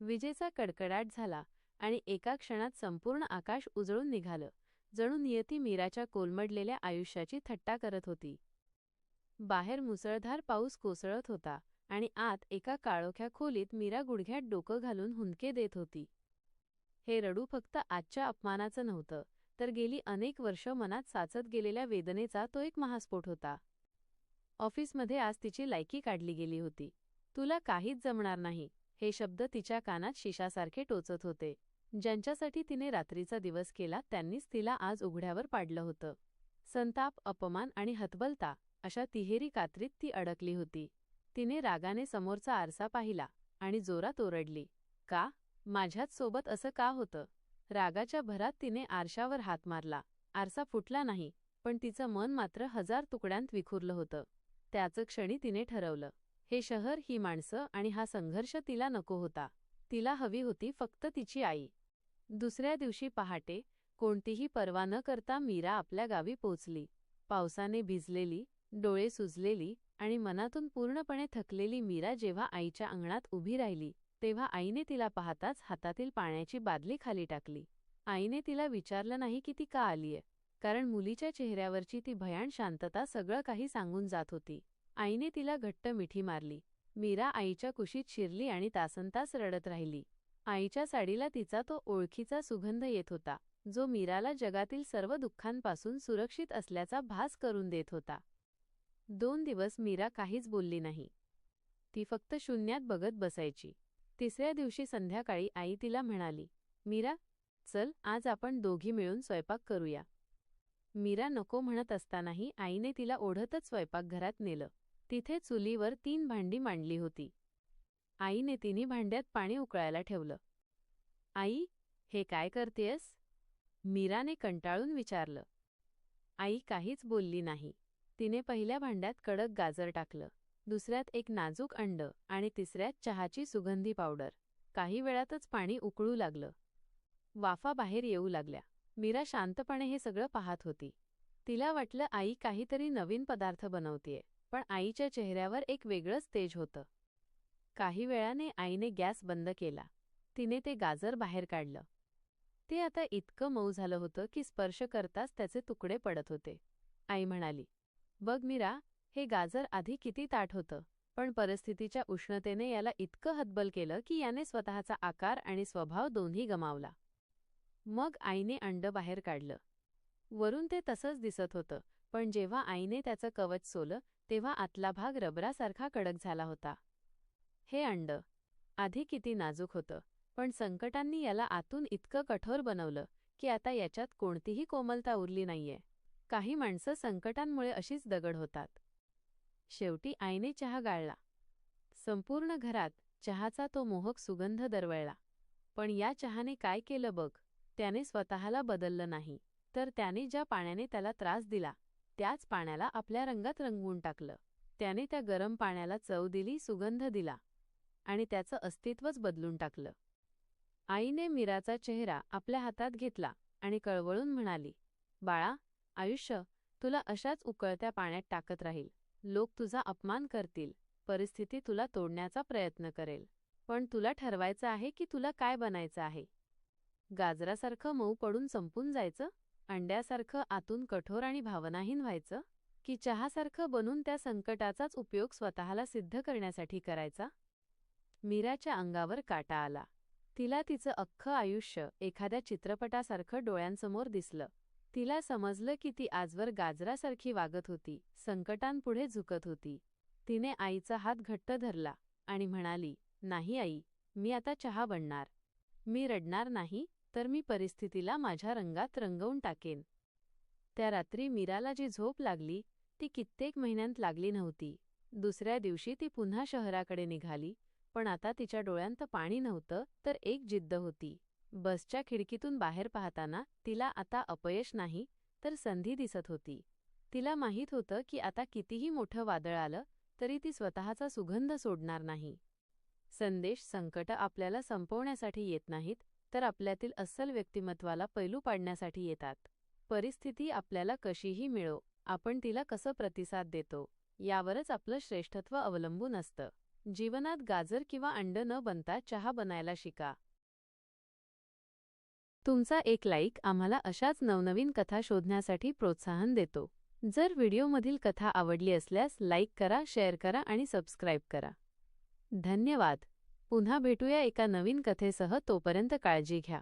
विजेचा कडकडाट झाला आणि एका क्षणात संपूर्ण आकाश उजळून निघालं जणू नियती मीराच्या कोलमडलेल्या आयुष्याची थट्टा करत होती. बाहेर मुसळधार पाऊस कोसळत होता आणि आत एका काळोख्या खोलीत मीरा गुडघ्यात डोकं घालून हुंदके देत होती. हे रडू फक्त आजच्या अपमानाचं नव्हतं तर गेली अनेक वर्ष मनात साचत गेलेल्या वेदनेचा तो एक महास्फोट होता. ऑफिसमध्ये आज तिची लायकी काढली गेली होती. तुला काहीच जमणार नाही. हे शब्द तिच्या कानात शिशासारखे टोचत होते. ज्यांच्यासाठी तिने रात्रीचा दिवस केला त्यांनीच तिला आज उघड्यावर पाडलं होतं. संताप अपमान आणि हतबलता अशा तिहेरी कात्रीत ती अडकली होती. तिने रागाने समोरचा आरसा पाहिला आणि जोरात ओरडली का? माझ्याच सोबत असं का होतं? रागाच्या भरात तिने आरशावर हात मारला. आरसा फुटला नाही पण तिचं मन मात्र हजार तुकड्यांत विखुरलं होतं. त्याचं क्षणी तिने ठरवलं हे शहर ही माणसं आणि हा संघर्ष तिला नको होता. तिला हवी होती फक्त तिची आई. दुसऱ्या दिवशी पहाटे कोणतीही पर्वा न करता मीरा आपल्या गावी पोचली. पावसाने भिजलेली डोळे सुजलेली आणि मनातून पूर्णपणे थकलेली मीरा जेव्हा आईच्या अंगणात उभी राहिली तेव्हा आईने तिला पाहताच हातातील पाण्याची बादली खाली टाकली. आईने तिला विचारलं नाही की ती का आलीय कारण मुलीच्या चेहऱ्यावरची ती भयान शांतता सगळं काही सांगून जात होती. आईने तिला घट्ट मिठी मारली. मीरा आईच्या कुशीत शिरली आणि तासनतास रडत राहिली. आईच्या साडीला तिचा तो ओळखीचा सुगंध येत होता जो मीराला जगातील सर्व दुःखांपासून सुरक्षित असल्याचा भास करून देत होता. दोन दिवस मीरा काहीच बोलली नाही. ती फक्त शून्यात बघत बसायची. तिसऱ्या दिवशी संध्याकाळी आई तिला म्हणाली मीरा चल आज आपण दोघी मिळून स्वयंपाक करूया. मीरा नको म्हणत असतानाही आईने तिला ओढतच स्वयंपाकघरात नेलं. तिथे चुलीवर तीन भांडी मांडली होती. आईने तिन्ही भांड्यात पाणी उकळायला ठेवलं. आई हे काय करतेयस? मीराने कंटाळून विचारलं. आई काहीच बोलली नाही. तिने पहिल्या भांड्यात कडक गाजर टाकलं दुसऱ्यात एक नाजूक अंड आणि तिसऱ्यात चहाची सुगंधी पावडर. काही वेळातच पाणी उकळू लागलं. वाफा बाहेर येऊ लागल्या. मीरा शांतपणे हे सगळं पाहत होती. तिला वाटलं आई काहीतरी नवीन पदार्थ बनवतेय. पण आईच्या चेहऱ्यावर एक वेगळंच तेज होतं. काही वेळाने आईने गॅस बंद केला. तिने ते गाजर बाहेर काढलं. ते आता इतकं मऊ झालं होतं की स्पर्श करताच त्याचे तुकडे पडत होते. आई म्हणाली बघ मीरा हे गाजर आधी किती ताट होतं पण परिस्थितीच्या उष्णतेने याला इतकं हतबल केलं की याने स्वतःचा आकार आणि स्वभाव दोन्ही गमावला. मग आईने अंड बाहेर काढलं. वरून ते तसंच दिसत होतं पण जेव्हा आईने त्याचं कवच सोलं तेव्हा आतला भाग रबरासारखा कडक झाला होता. हे अंड. आधी किती नाजूक होतं पण संकटांनी याला आतून इतकं कठोर बनवलं की आता याच्यात कोणतीही कोमलता उरली नाहीये. काही माणसं संकटांमुळे अशीच दगड होतात. शेवटी आईने चहा गाळला. संपूर्ण घरात चहाचा तो मोहक सुगंध दरवळला. पण या चहाने काय केलं बघ? त्याने स्वतःला बदललं नाही. तर त्याने ज्या पाण्याने त्याला त्रास दिला त्याच पाण्याला आपल्या रंगात रंगवून टाकलं. त्याने त्या गरम पाण्याला चव दिली सुगंध दिला आणि त्याचं अस्तित्वच बदलून टाकलं. आईने मीराचा चेहरा आपल्या हातात घेतला आणि कळवळून म्हणाली बाळा आयुष्य तुला अशाच उकळत्या पाण्यात टाकत राहील. लोक तुझा अपमान करतील परिस्थिती तुला तोडण्याचा प्रयत्न करेल. पण तुला ठरवायचं आहे की तुला काय बनायचं आहे? गाजरासारखं मऊ पडून संपून जायचं? अंड्यासारखं आतून कठोर आणि भावनाहीन व्हायचं? की चहासारखं बनून त्या संकटाचाच उपयोग स्वतःला सिद्ध करण्यासाठी करायचा? मीराच्या अंगावर काटा आला. तिला तिचं अख्खं आयुष्य एखाद्या चित्रपटासारखं डोळ्यांसमोर दिसलं. तिला समजलं की ती आजवर गाजरासारखी वागत होती संकटांपुढे झुकत होती. तिने आईचा हात घट्ट धरला आणि म्हणाली नाही आई मी आता चहा बनणार. मी रडणार नाही तर मी परिस्थितीला माझ्या रंगात रंगवून टाकेन. त्या रात्री मीराला जी झोप लागली ती कित्येक महिन्यांत लागली नव्हती. दुसऱ्या दिवशी ती पुन्हा शहराकडे निघाली पण आता तिच्या डोळ्यांत पाणी नव्हतं तर एक जिद्द होती. बसच्या खिडकीतून बाहेर पाहताना तिला आता अपयश नाही तर संधी दिसत होती. तिला माहीत होतं की आता कितीही मोठं वादळ आलं तरी ती स्वतःचा सुगंध सोडणार नाही. संदेश संकट आपल्याला संपवण्यासाठी येत नाहीत तर आपल्यातील अस्सल व्यक्तिमत्वाला पैलू पाडण्यासाठी येतात. परिस्थिती आपल्याला कशीही मिळो आपण तिला कसं प्रतिसाद देतो यावरच आपलं श्रेष्ठत्व अवलंबून असतं. जीवनात गाजर किंवा अंड न बनता चहा बनायला शिका. तुमचा एक लाईक आम्हाला अशाच नवनवीन कथा शोधण्यासाठी प्रोत्साहन देतो. जर व्हिडिओमधील कथा आवडली असल्यास लाईक करा शेअर करा आणि सबस्क्राईब करा. धन्यवाद! पुन्हा भेटूया एका नवीन कथेसह तोपर्यंत काळजी घ्या.